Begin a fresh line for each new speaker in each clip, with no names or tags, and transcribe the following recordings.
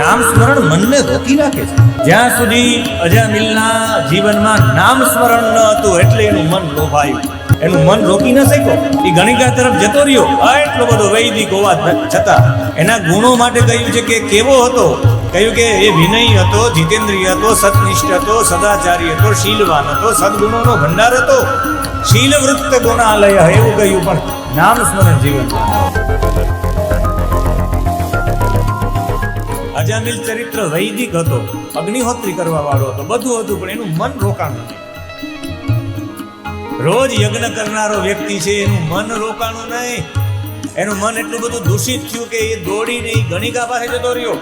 નામ સ્મરણ મનને રોકી રાખે છે. જ્યાં સુધી અજામિલના જીવનમાં નામ સ્મરણ ન હતું એટલે એનું મન લોભાયું. એનું મન રોકી ન શક્યો. એ ગણિકા તરફ જતો રહ્યો. આ એટલો બધો વૈદિક હોવા છતાં એના ગુણો માટે કહ્યું છે કે કેવો હતો? કહ્યું કે એ વિનય હતો, જીતેન્દ્રિય હતો સતનિષ્ઠ હતો, સદાચારી હતો, શીલવાન હતો, સદગુણોનો ભંડાર હતો. શીલ વૃત્ત ગુણાલય એવું કહ્યું પણ નામ સ્મરણ જીવનમાં અજામિલ ચરિત્ર વૈદિક હતો, અગ્નિહોત્રી કરવા વાળો હતો, બધું હતું, પણ એનું મન રોકાણું રોજ યજ્ઞ કરનારો વ્યક્તિ છે, એનું મન રોકાણું નહીં. એનું મન એટલું બધું દૂષિત થયું કે એ દોડીને એ ગણિકા પાસે જતો રહ્યો.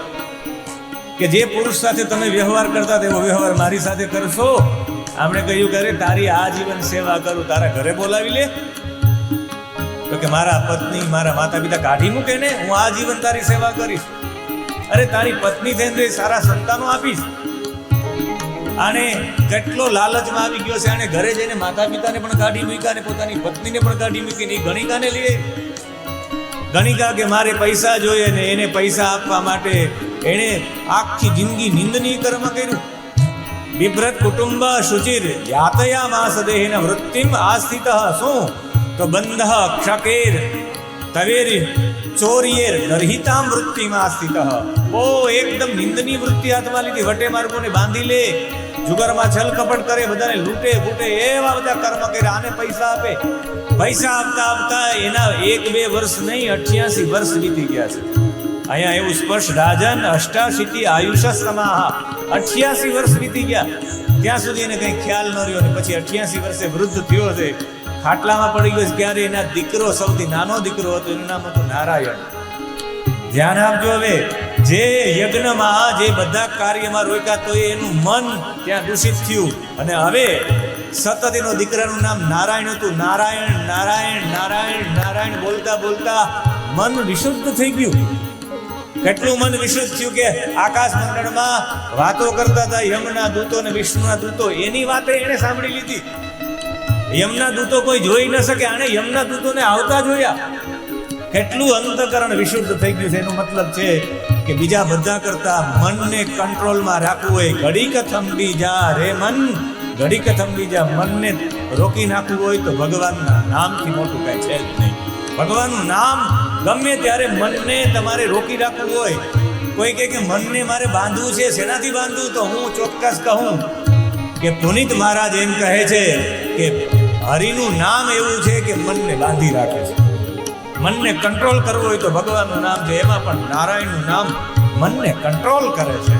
કે જે પુરુષ સાથે તમે વ્યવહાર કરતા તેવો વ્યવહાર મારી સાથે કરશો? આપણે કહ્યું કે અરે, તારી આજીવન સેવા કરું, તારા ઘરે બોલાવી લે. તો કે મારા પત્ની, મારા માતા પિતા કાઢી મૂકે ને, હું આ જીવન તારી સેવા કરીશ. અરે તારી પત્ની થઈને તો એ સારા સંતાનો આપીશ. આને કેટલો લાલચમાં આવી ગયો છે, આને ઘરે જઈને માતા પિતાને પણ કાઢી મૂક્યા અને પોતાની પત્નીને પણ કાઢી મૂકી એ ગણિકાને લઈએ ગણિકા કે મારે પૈસા જોઈએ ને એને પૈસા આપવા માટે એણે આખી જિંદગી નિંદનીય કર્મ કર્યું. બિભ્રત કુટુંબ શુચિર યાતયા માસ દેહિન વૃત્તિમ આસ્થિત શું? તો બંધ ક્ષકેર તવેર ચોરિયેર દરહિતામ વૃત્તિમાં આસ્થિત ઓ એકદમ નિંદની વૃત્તિ હાથમાં લીધી. વટે માર્ગોને બાંધી લે, જુગારમાં છલ કપટ કરે, બધાને લૂંટે, ફૂટે, એવા બધા કર્મ કર્યા. આને પૈસા આપે. પૈસા આપતા આપતા એના એક બે વર્ષ નહીં, અઠ્યાસી વર્ષ વીતી ગયા છે. અહીંયા એવું સ્પષ્ટ, રાજન અષ્ટાશીતિ આયુષ્ય સમાહ. અઠ્યાસી વર્ષ વીતી ગયા. ત્યાં સુધી એને કંઈ ખ્યાલ ન રહ્યો પછી અઠ્યાસી વર્ષે વૃદ્ધ થયો છે. ખાટલામાં પડી ગયો ત્યારે એના દીકરો સૌથી નાનો દીકરો હતો, એનું નામ હતું નારાયણ. ધ્યાન આપજો હવે, જે યજ્ઞમાં, જે બધા કાર્યમાં રોક્યા, તો એનું મન ત્યાં દૂષિત થયું. અને હવે સતત એનો દીકરાનું નામ નારાયણ હતું. નારાયણ નારાયણ નારાયણ નારાયણ બોલતા બોલતા મન વિશુદ્ધ થઈ ગયું. કેટલું મન વિશુદ્ધ થયું કે આકાશ મંડળમાં વાતો કરતા હતા, યમના દૂતો અને વિષ્ણુના દૂતો. એની વાતે એણે સાંભળી લીધી. યમના દૂતો કોઈ જોઈ ન શકે. આણે યમના દૂતોને આવતા જોયા. કેટલું અંતકરણ વિશુદ્ધ થઈ ગયું છે. એનો મતલબ છે કે બીજા બધા કરતા મનને કંટ્રોલમાં રાખવું હોય ઘડીક થંભી જા રે મન. ઘડીક થંભી જા મનને રોકી નાખવું હોય તો ભગવાનના નામથી મોટું કાંઈ છે જ નહીં. ભગવાનનું નામ ગમે ત્યારે મનને તમારે રોકી રાખવું હોય. કોઈ કહે કે મનને મારે બાંધવું છે, શેનાથી બાંધવું? તો હું ચોક્કસ કહું કે પુનિત મહારાજ એમ કહે છે કે હરિનું નામ એવું છે કે મનને બાંધી રાખે છે. મનને કંટ્રોલ કરવું હોય તો ભગવાનનું નામ છે, એમાં પણ નારાયણનું નામ મનને કંટ્રોલ કરે છે.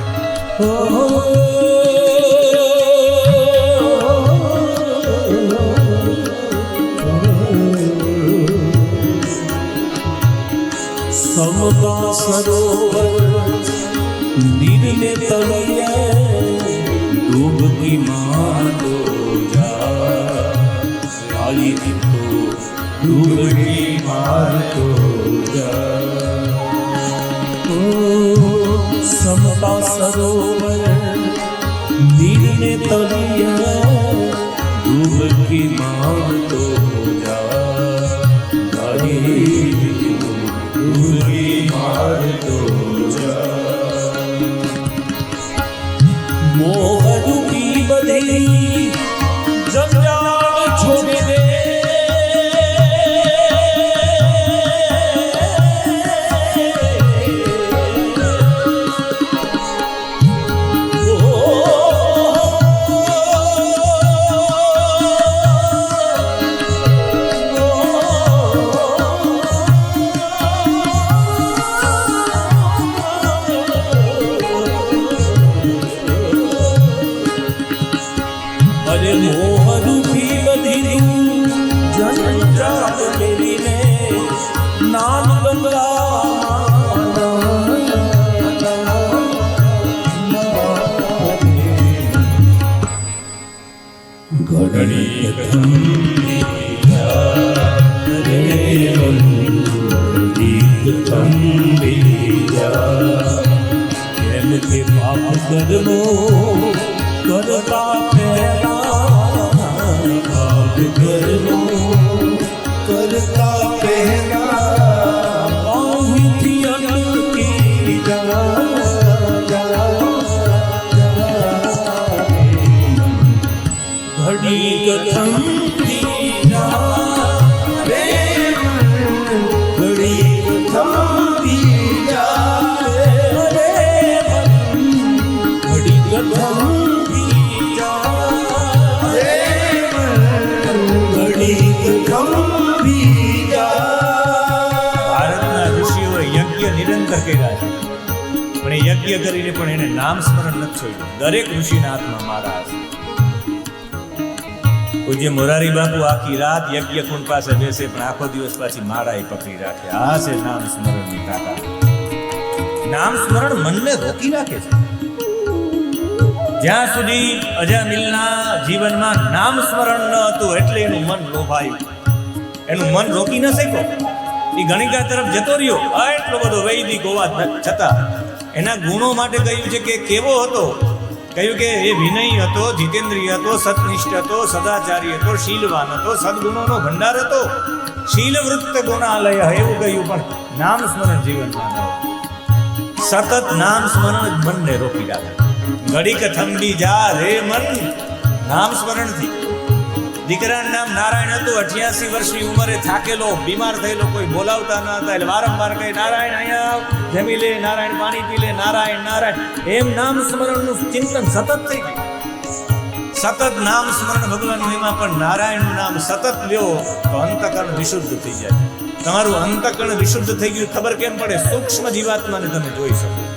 સમતા સરોવર, નીરને તળિયે, ડૂબતી માનો ડૂબતી મારતો સમતા સરોવર નીરને તળિયે ડૂબતી મારતો કે પાપ કરવો કરતા પહેલા પાપ કરવો
કર્યા છે. પણ એ યજ્ઞ કરીને પણ એને નામ સ્મરણ નથી છોડ્યું દરેક ઋષિના હાથમાં મારા હશે. પૂજ્ય મોરારી બાપુ આખી રાત યજ્ઞ કુંડ પાસે બેસે, પણ આખો દિવસ પાછી માળાએ પકડી રાખે. આ છે નામ સ્મરણની તાકાત. નામ સ્મરણ મનને રોકી રાખે છે. જ્યાં સુધી અજામિલના જીવનમાં નામ સ્મરણ ન હતું, એટલે એનું મન લોભાયું. એનું મન રોકી ન શક્યો. એ ગણિકા તરફ જતો રહ્યો. એટલો બધો વૈદિક હોવા છતાં. એના ગુણો માટે કહ્યું છે કે કેવો હતો? કહ્યું કે એ વિનય હતો, જીતેન્દ્રિય હતો, સતનિષ્ઠ હતો, સદાચારી હતો, શીલવાન હતો, સદગુણોનો ભંડાર હતો. શીલવૃત્ત ગુણાલય એવું કહ્યું, પણ નામ સ્મરણ જીવનમાં સતત નામ સ્મરણ મનને રોકી રાખે. ઘડીક થંભી જા રે મન. નામ સ્મરણથી દીકરાનું નામ નારાયણ હતું. અઠ્યાસી વર્ષની ઉંમરે થાકેલો, બીમાર થયેલો, કોઈ બોલાવતા ન હતા. એટલે વારંવાર કહે, નારાયણ, અહીંયા જમી લે, નારાયણ, પાણી પી લે. નારાયણ નારાયણ. એમ નામ સ્મરણનું ચિંતન સતત થઈ ગયું. સતત નામ સ્મરણ ભગવાનનું એમાં પણ નારાયણનું નામ સતત લ્યો, તો અંતકરણ વિશુદ્ધ થઈ જાય. તમારું અંતકરણ વિશુદ્ધ થઈ ગયું. ખબર કેમ પડે? સૂક્ષ્મ જીવાત્માને તમે જોઈ શકો.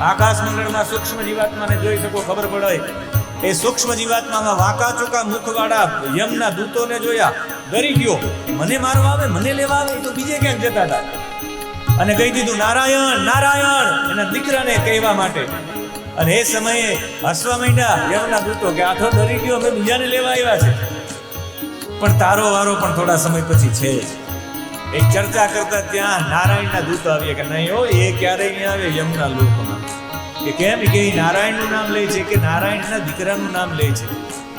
આકાશ મંડળમાં સૂક્ષ્મ જીવાત્માને જોઈ શકો. ખબર પડે? એ સૂક્ષ્મ જીવાત્મામાં વાંકા ચોકા મુખવાળા યમના દૂતોને જોયા, ડરી ગયો. મને મારવા આવે, મને લેવા આવે તો બીજે ક્યાંક જતા હતા. અને કહી દીધું, નારાયણ નારાયણ, એના દીકરાને કહેવા માટે. અને એ સમયે હસવા માંડ્યા યમના દૂતો કે આખો ડરી ગયો, અમે બીજાને લેવા આવ્યા છે. પણ તારો વારો પણ થોડા સમય પછી છે એ ચર્ચા કરતા ત્યાં નારાયણના દૂતો આવ્યા કે, નહીં હો, એ ક્યારેય નહીં આવે, યમના લોકમાં કે કેમ? કે એ નારાયણનું નામ લે છે, કે નારાયણના દીકરાનું નામ લે છે.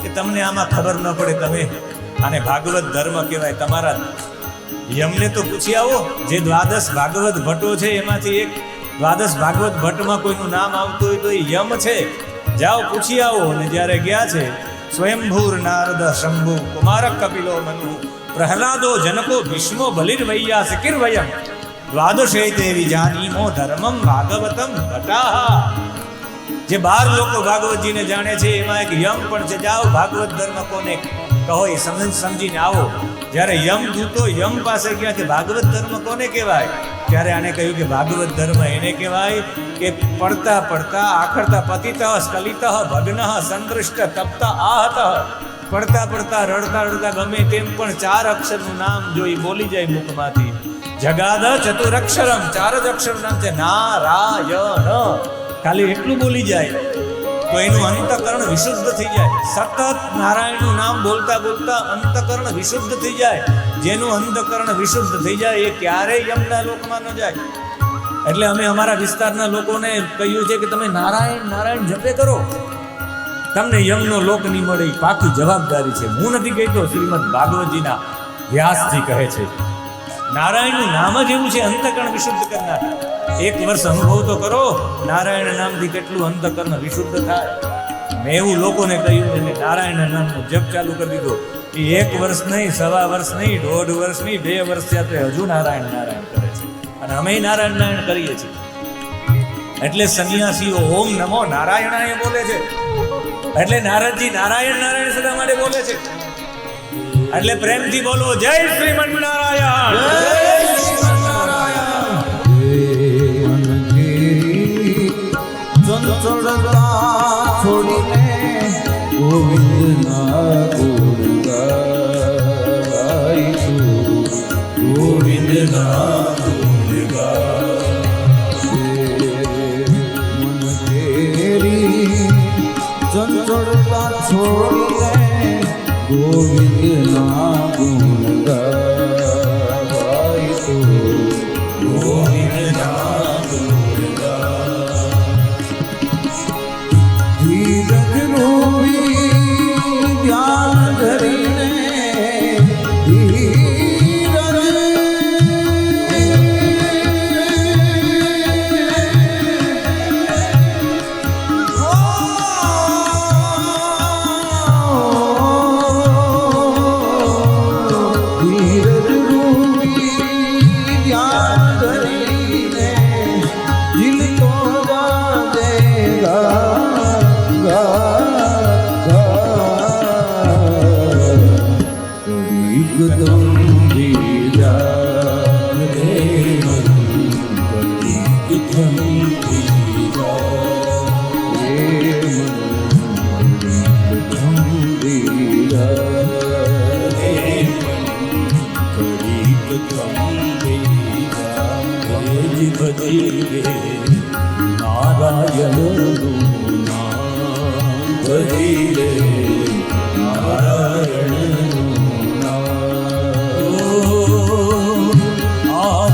કે તમને આમાં ખબર ન પડે તમે આને ભાગવત ધર્મ કહેવાય. તમારા યમને તો પૂછી આવો, જે દ્વાદશ ભાગવત ભટ્ટો છે, એમાંથી એક દ્વાદશ ભાગવત ભટ્ટમાં કોઈનું નામ આવતું હોય તો એ યમ છે. જાઓ, પૂછી આવો. અને જ્યારે ગયા છે, સ્વયંભૂર નારદ શંભુ, કુમારક કપિલો મનુ, પ્રહલાદો જનકો ભીષ્મો બલિર્વૈયા સિકિર્વયમ દ્વાદશે દેવી જાનીમો ધર્મમ ભાગવતમ ઘટાહ જે બાર લોકો ભાગવતજીને જાણે છે, એમાં એક યમ પણ છે. જાઓ ભાગવત ધર્મ કોને કહો, એ સમજ સમજીને આવો. જ્યારે યમ દૂતો યમ પાસે ગયા કે ભાગવત ધર્મ કોને કહેવાય? ત્યારે આને કહ્યું કે ભાગવત ધર્મ એને કહેવાય કે પડતા પડતા આખરતા પતિત, સ્ખલિત, ભગ્ન, સંદૃષ્ટ, તપ્ત, આહત. પડતા પડતા, રડતા રડતા ગમે તેમ પણ ચાર અક્ષરનું નામ જોઈ બોલી જાય મુખમાંથી જગાદ ચતુરક્ષરમ ચાર જ અક્ષર નામ છે નારાયણ. ખાલી એટલું બોલી જાય તો એનું અંતકરણ વિશુદ્ધ થઈ જાય. સતત નારાયણનું નામ બોલતા બોલતા અંતકરણ વિશુદ્ધ થઈ જાય. જેનું અંતકરણ વિશુદ્ધ થઈ જાય એ ક્યારેય યમના લોકમાં ન જાય. એટલે અમે અમારા વિસ્તારના લોકોને કહ્યું છે કે તમે નારાયણ નારાયણ જપે કરો. તમને યમનો લોક નહીં મળે પાકી જવાબદારી છે. હું નથી કહેતો, શ્રીમદ ભાગવતજીના વ્યાસથી કહે છે. નારાયણનું નામ જ એવું છે, અંતકરણ વિશુદ્ધ કરનાર. એક વર્ષ અનુભવ તો કરો નારાયણ નામથી કેટલું અંતકરણ વિશુદ્ધ થાય. મેં એવું લોકોને કહ્યું એટલે નારાયણ નામનો જપ ચાલુ કરી દીધો. એ એક વર્ષ નહીં, સવા વર્ષ નહીં, દોઢ વર્ષ નહીં, બે વર્ષ થયા તો હજુ નારાયણ નારાયણ કરે છે. અને અમે નારાયણ નારાયણ કરીએ છીએ. એટલે સંન્યાસીઓ ઓમ નમો નારાયણાય બોલે છે. એટલે નારદજી નારાયણ નારાયણ સદા માટે બોલે છે. એટલે પ્રેમથી બોલો જય શ્રીમન નારાયણ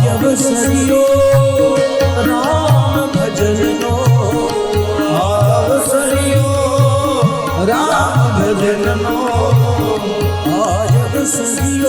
આજબ સરિયો રામ ભજનનો
રામ ભજનનો
આજબ સરિયો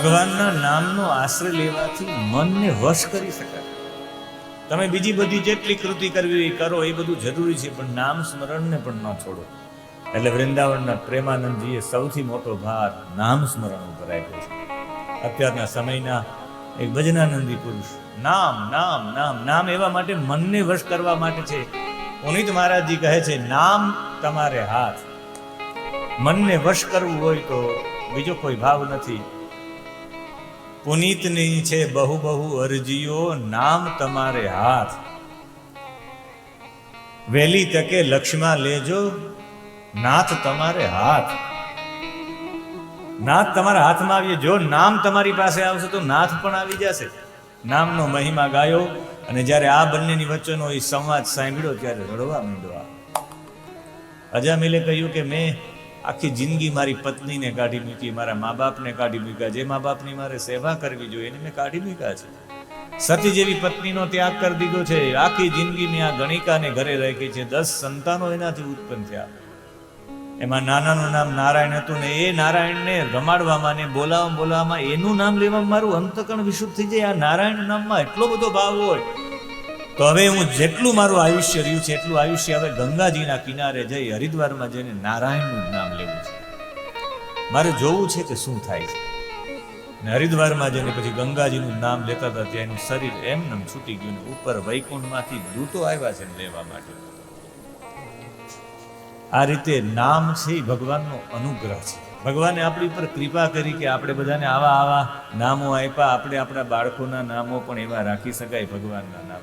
ભગવાનના નામનો આશ્રય લેવાથી મનને વશ કરી શકાય. તમે બીજી બધી જેટલી કૃતિ કરવી કરો, એ બધું જરૂરી છે, પણ નામ સ્મરણને પણ ન છોડો. એટલે વૃંદાવનના પ્રેમાનંદજીએ સૌથી મોટો ભાર નામ સ્મરણ ઉપર આપ્યો છે. અત્યારના સમયના એક ભજનાનંદી પુરુષ, નામ નામ નામ નામ એવા માટે મનને વશ કરવા માટે છે. પુનિત મહારાજજી કહે છે, નામ તમારે હાથ. મનને વશ કરવું હોય તો બીજો કોઈ ભાવ નથી. પુનીતની છે બહુ બહુ અરજીઓ, નામ તમારે હાથ. વહેલી તકે લક્ષ્યમાં લેજો, નાથ તમારે હાથ. નાથ તમારા હાથમાં આવીએ, જો નામ તમારી પાસે આવશે તો નાથ પણ આવી જશે. નામનો મહિમા ગાયો, અને જ્યારે આ બંનેની વચ્ચેનો એ સંવાદ સાંભળ્યો ત્યારે રડવા માંડ્યો અજામિલે કહ્યું કે મેં આખી જિંદગી મારી પત્નીને કાઢી મૂકી, મારા મા બાપને કાઢી મૂક્યા, જે મા બાપની મારે સેવા કરવી જોઈએ એને મેં કાઢી મૂક્યા છે. સતી જેવી પત્નીનો ત્યાગ કરી દીધો છે. આખી જિંદગી મેં આ ગણિકાને ઘરે રાખી છે. દસ સંતાનો એનાથી ઉત્પન્ન થયા. એમાં નાનાનું નામ નારાયણ હતું ને એ નારાયણને રમાડવામાં ને બોલાવવામાં બોલાવવામાં એનું નામ લેવામાં મારું અંતકણ વિશુદ્ધ થઈ જાય. આ નારાયણ નામમાં એટલો બધો ભાવ હોય તો હવે હું જેટલું મારું આયુષ્ય રહ્યું છે, એટલું આયુષ્ય હવે ગંગાજીના કિનારે જઈ હરિદ્વારમાં જઈને નારાયણનું નામ લેવું છે. મારે જોવું છે કે શું થાય છે. ને હરિદ્વારમાં જઈને પછી ગંગાજીનું નામ લેતા હતા ત્યાં શરીર એમ છૂટી ગયું ને ઉપર વૈકુંઠમાંથી દૂતો આવ્યા છે લેવા માટે. આ રીતે નામ છે એ ભગવાનનો અનુગ્રહ છે. ભગવાને આપણી ઉપર કૃપા કરી કે આપણે બધાને આવા આવા નામો આપ્યા, આપણે આપણા બાળકોના નામો પણ એવા રાખી શકાય ભગવાનના નામ